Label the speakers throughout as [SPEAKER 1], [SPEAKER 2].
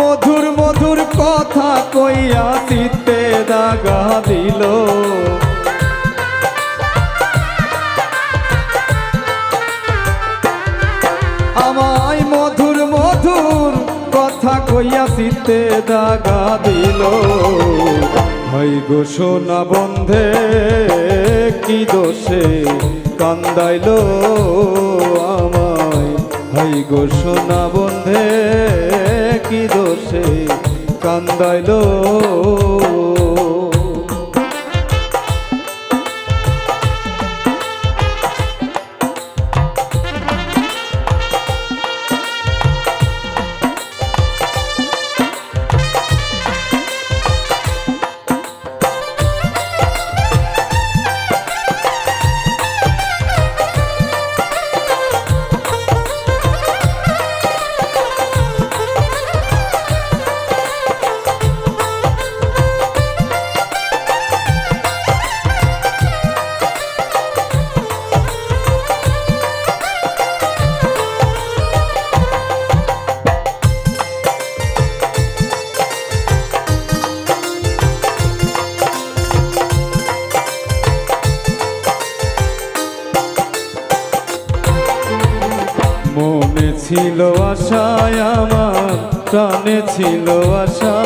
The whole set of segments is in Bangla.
[SPEAKER 1] মধুর মধুর কথা কইয়া চিত্তে দাগা দিল। আমায় মধুর মধুর কথা কইয়া চিত্তে দাগা দিল। ভাই গো সোনা বন্ধে, কি দোষে কান্দাইল আমায়? ভাই গো সোনা বন্ধে কি দোষে কান্দাইল? ছিল আশায় আমার, প্রাণে ছিল আশা।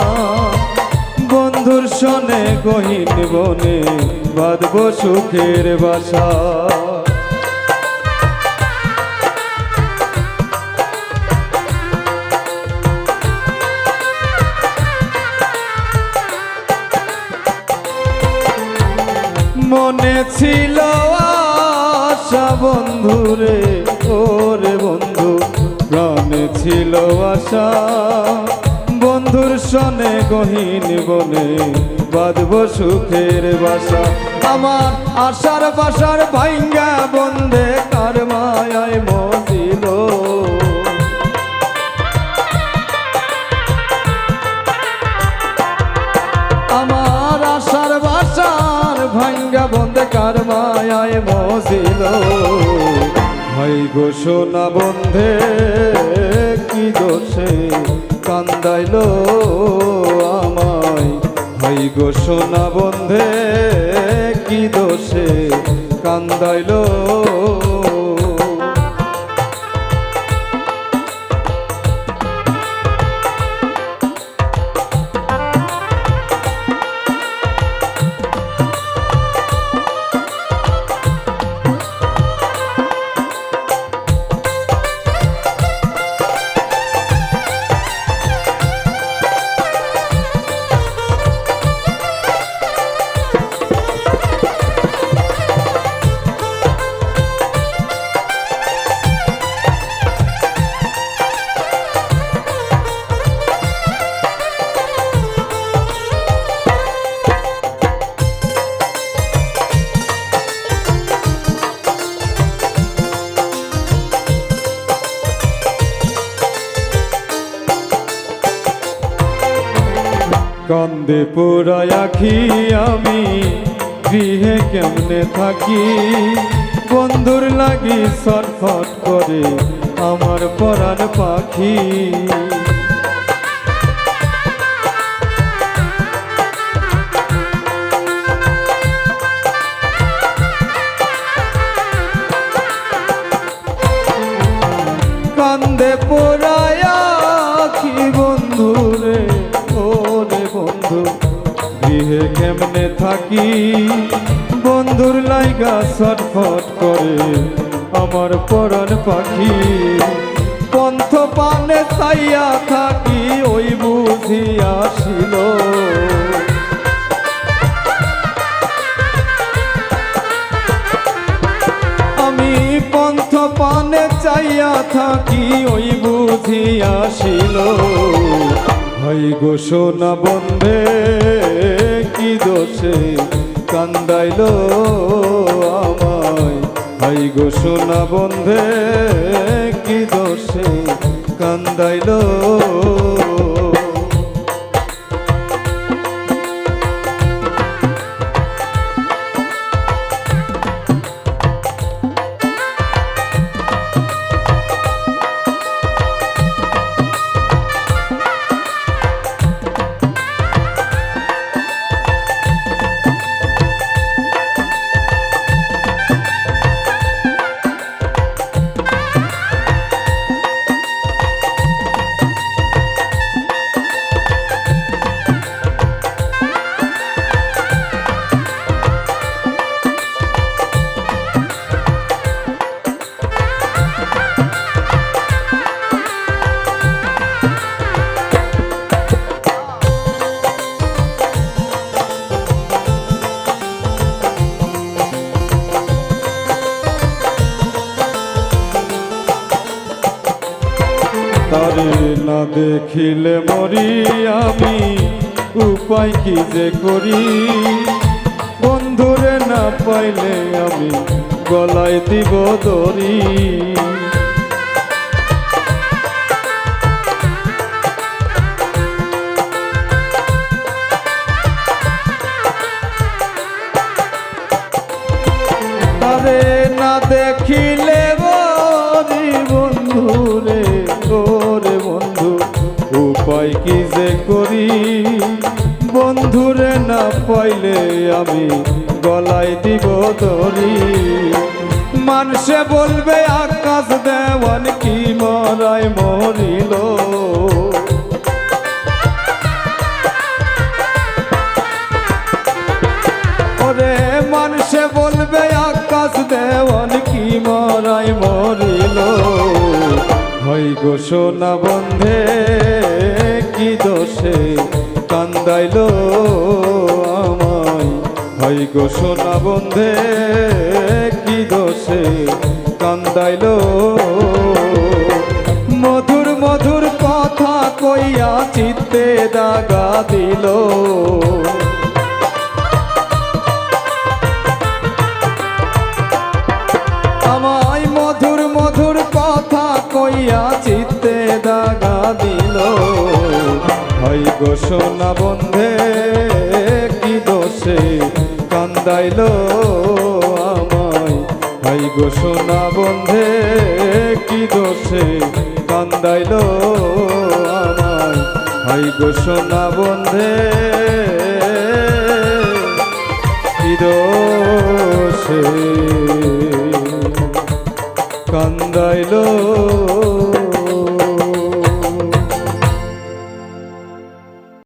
[SPEAKER 1] বন্ধুর সনে গহীন বনে বাঁধব সুখের বাসা। মনে ছিল আশা বন্ধুরে ছিল আশা। বন্ধুর সনে গহীন বনে বাঁধব সুখের বাসা। আমার আশার বাসার ভাইঙ্গা বন্ধে কার মায়ায় মজিল আমার আশার বাসার ভাইঙ্গা বন্ধে কার মায়ায় মজিল ভাই সোনা বন্ধে দোষে কান্দাইল আমায়। হাই গো সোনা বন্ধে কি দোষে কান্দাইল কান্দে পোড়ায় আখি আমি গৃহে কেমনে থাকি? বন্ধুর লাগি সরফট করে আমার পরাণ পাখি। থাকি বন্ধুর লাইগা ছটফট করে আমার পরাণ পাখি। পন্থ পানে চাইয়া থাকি, ওই বুঝি আসিল। আমি পন্থ পানে চাইয়া থাকি, ওই বুঝি আসিল। ভাই গো বন্ধে কি দোষে কান্দাইল আমায়। ভাই গো সোনা বন্ধে কি দোষে কান্দাইল দেখিলে মরি আমি উপায় কি যে করি? বন্ধুরে না পাইলে আমি গলায় দিব দড়ি। করি। বন্ধুরে না পাইলে আমি গলায় দিব দড়ি। মানুষে বলবে, আকাশ দেওয়ান কি মরাই মরিল। ওরে মানুষে বলবে, আকাশ দেওয়ান কি মরাই মরিল। হয় সোনা বন্ধে দোষে, কান্দাইল আমায়। হয় গো সোনা বন্ধে, কি দোষে, কান্দাইল। মধুর মধুর কথা কইয়া চিত্তে দাগা দিল। হয় সোনা বন্ধে, কি দোষে কান্দাইল আমায়? গো সোনা বন্ধে, কি দোষে কান্দাইল আমায়? গো সোনা বন্ধে, কি দোষে কান্দাইলো